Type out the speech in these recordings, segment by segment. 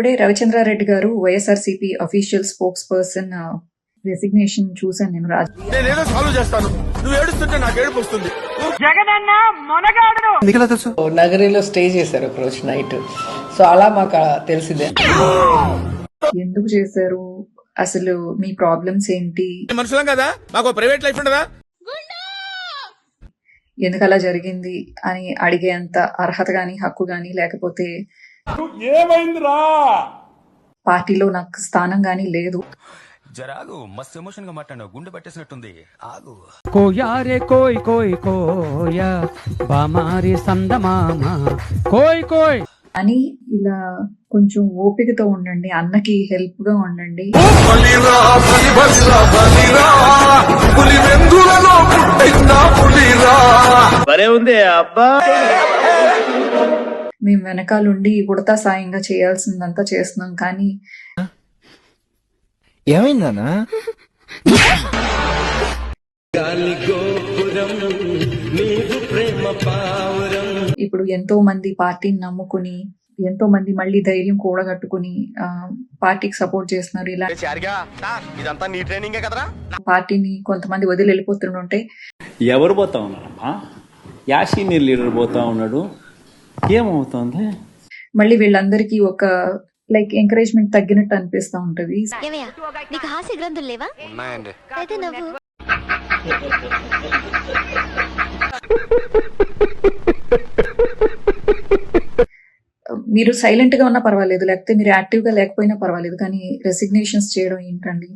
ఇప్పుడే రవిచంద్రారెడ్డి గారు YSRCP official spokesperson resignation చూసాను నేను రాజ్ నేనేదో సాల్వ్ చేస్తాను. నువ్వు ఏడుస్తుంటే నాకు ఏడుపు వస్తుంది. నీకెలా తెలుసు? నగరిలో స్టే చేశారు ఒక రోజు నైట్ సో అలా మాకు తెలిసిందే. ఎందుకు చేశారు? అసలు మీ ప్రాబ్లమ్స్ ఏంటి? మనుషులం కదా? మాకు ప్రైవేట్ లైఫ్ ఉండదా? ఎందుకు అలా జరిగింది అని అడిగేంత అర్హత గాని హక్కు గాని లేకపోతే పార్టీలో నాకు స్థానం గాని లేదు. జరాగు మస్తు ఎమోషన్గా మాట్లాడావు గుండె పట్టేసినట్టుంది. ఆగు. కోయా రే కోయ్ కోయ్ కోయా. బామారి సందమామ కోయ్ కోయ్. అని ఇలా కొంచెం ఓపికతో ఉండండి అన్నకి హెల్ప్గా ఉండండి బలిరా. బలి మేము వెనకాలండి ఉడతా సాయంగా చేయాల్సిందంతా చేస్తున్నాం కానీ ఏమైందన్నా ఇప్పుడు ఎంతో మంది పార్టీని నమ్ముకుని ఎంతో మంది మళ్ళీ ధైర్యం కూడగట్టుకుని పార్టీకి సపోర్ట్ చేస్తున్నారు. ఇలా ఇదంతా నీ ట్రైనింగే కదరా? పార్టీని కొంతమంది వదిలి వెళ్ళిపోతుంటే ఎవరు పోతా ఉన్నారమ్మా? యా సీనియర్ లీడర్ పోతా ఉన్నాడు. ఏమవుతోంది? మళ్ళీ వీళ్ళందరికీ ఒక లైక్ ఎంకరేజ్మెంట్ తగ్గినట్టు అనిపిస్తా ఉంటది. ఏమయ్యా? నీకు హాస్య గ్రంథులు లేవా? ఉన్నాయండి. అయితే నవ్వు. మీరు సైలెంట్గా ఉన్నా పర్వాలేదు లేకపోతే మీరు యాక్టివ్గా లేకపోయినా పర్వాలేదు కానీ రెసిగ్నేషన్స్ చేయడం ఏంటండి?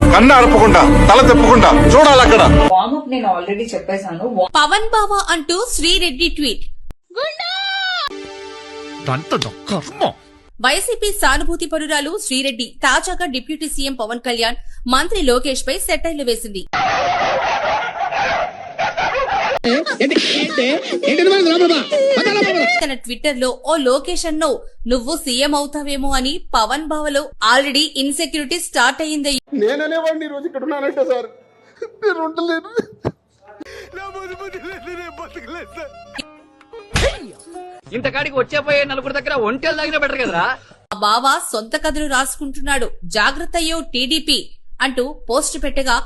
కన్ను అరపకుండా తల తిప్పకుండా చూడాలి అక్కడ. వార్మప్ నేను ఆల్రెడీ చెప్పేశాను. పవన్ బావా అంటూ శ్రీరెడ్డి ట్వీట్. వైసీపీ సానుభూతి పరురాలు శ్రీరెడ్డి తాజాగా డిప్యూటీ సీఎం పవన్ కళ్యాణ్ మంత్రి లోకేష్ పై సెటైర్లు వేసింది. తన ట్విట్టర్లో ఓ లోకేష్ అన్నో నువ్వు సీఎం అవుతావేమో అని పవన్ బావలో ఆల్రెడీ ఇన్సెక్యూరిటీ స్టార్ట్ అయ్యింది. నేననేవాడిని రోజు ఇక్కడ ఉన్నానంటే సార్. నేను. ఇంతకాడికి వచ్చే పోయే నలుగురు దగ్గర ఒంటెలు తాగిన బెటర్ కదరా. ఆ బావ సొంత కథలు రాసుకుంటున్నాడు. జాగ్రత్త అయ్యో టీడీపీ. అంటూ పోస్ట్ పెట్టగా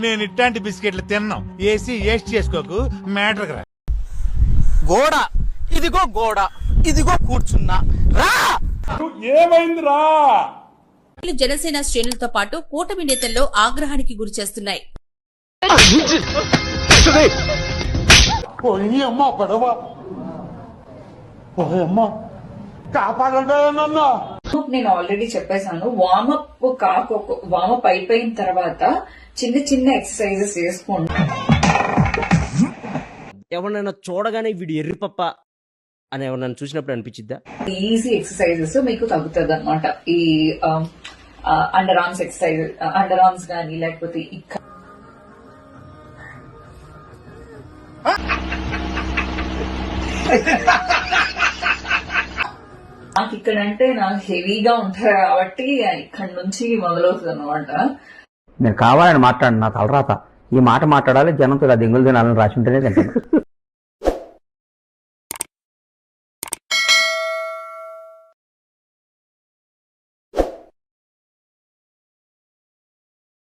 నేను ఇట్లాంటి బిస్కెట్లు తిన్నాం. ఏసీ వేస్ట్ చేసుకోకు. మ్యాటర్ రా. గోడ. ఇదిగో గోడ. ఇదిగో కూర్చున్నా. రా! జనసేన శ్రేణులతో పాటు కూటమి నేతల్లో ఆగ్రహానికి గురి చేస్తున్నాయి. నేను ఆల్రెడీ చెప్పేశాను. వార్మప్ కాక వార్మప్ అయిపోయిన తర్వాత చిన్న చిన్న ఎక్సర్సైజెస్ చేసుకోండి. ఎవరినైనా చూడగానే వీడు ఎర్రిపప్ప అని ఎవరినైనా చూసినప్పుడు అనిపించిద్దా? ఈజీ ఎక్సర్సైజెస్ మీకు తగ్గుతుంది అనమాట ఈ under arms exercise under arms కానీ లేకపోతే ఇక్కడ నాకు ఇక్కడ అంటే నాకు హెవీగా ఉంటారు కాబట్టి ఇక్కడ నుంచి మొదలవుతుంది అనమాట నేను కావాలని మాట్లాడు నా తలరాత. ఈ మాట మాట్లాడాలి జనంతో ఆ దింగులు తినాలని రాసి ఉంటేనే తింటాను.